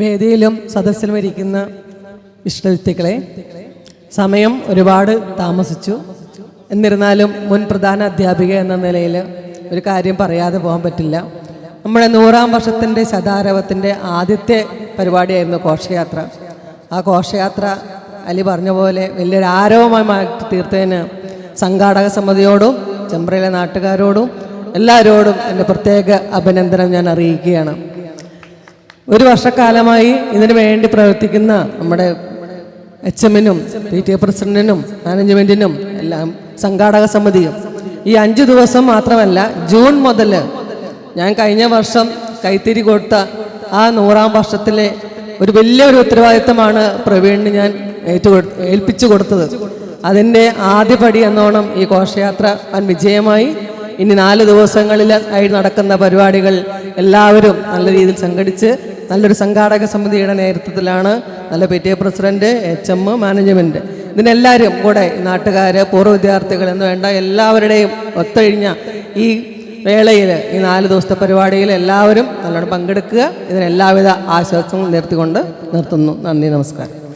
വേദിയിലും സദസ്സിലും ഇരിക്കുന്ന വിഷ്ണുവിത്തികളെ സമയം ഒരുപാട് താമസിച്ചു. എന്നിരുന്നാലും മുൻ പ്രധാന അധ്യാപിക എന്ന നിലയിൽ ഒരു കാര്യം പറയാതെ പോകാൻ പറ്റില്ല. നമ്മുടെ നൂറാം വർഷത്തിന്റെ ശതാരവത്തിന്റെ ആദ്യത്തെ പരിപാടിയായിരുന്നു ഘോഷയാത്ര. ആ ഘോഷയാത്ര അലി പറഞ്ഞ പോലെ വലിയൊരു ആരവമായി തീർത്തതിന് സംഘാടക സമിതിയോടും ചെമ്പ്രയിലെ നാട്ടുകാരോടും എല്ലാവരോടും എന്റെ പ്രത്യേക അഭിനന്ദനം ഞാൻ അറിയിക്കുകയാണ്. ഒരു വർഷക്കാലമായി ഇതിനു വേണ്ടി പ്രവർത്തിക്കുന്ന നമ്മുടെ എച്ച് എമ്മിനും പി ടി എ പ്രസിഡന്റിനും മാനേജ്മെന്റിനും എല്ലാം സംഘാടക സമിതിയും ഈ അഞ്ച് ദിവസം മാത്രമല്ല ജൂൺ മുതൽ ഞാൻ കഴിഞ്ഞ വർഷം കൈത്തിരി കൊടുത്ത ആ നൂറാം വർഷത്തിലെ ഒരു വലിയൊരു ഉത്തരവാദിത്തമാണ് പ്രവീണിന് ഞാൻ ഏറ്റുകൊടു ഏൽപ്പിച്ചു കൊടുത്തത്. അതിന്റെ ആദ്യപടി എന്നോണം ഈ ഘോഷയാത്ര വൻ വിജയമായി ഇനി നാല് ദിവസങ്ങളിൽ ആയി നടക്കുന്ന പരിപാടികൾ എല്ലാവരും നല്ല രീതിയിൽ സംഘടിച്ച് നല്ലൊരു സംഘാടക സമിതിയുടെ നേതൃത്വത്തിലാണ് നല്ല P T A president H M management. ഇതിനെല്ലാവരും കൂടെ നാട്ടുകാർ പൂർവ വിദ്യാർത്ഥികൾ എന്ന് വേണ്ട എല്ലാവരുടെയും ഒത്തൊഴിഞ്ഞ ഈ വേളയിൽ ഈ നാല് ദിവസത്തെ പരിപാടിയിൽ എല്ലാവരും നല്ലോണം പങ്കെടുക്കുക. ഇതിന് എല്ലാവിധ ആശ്വാസങ്ങളും നിർത്തിക്കൊണ്ട് നിർത്തുന്നു. നന്ദി നമസ്കാരം.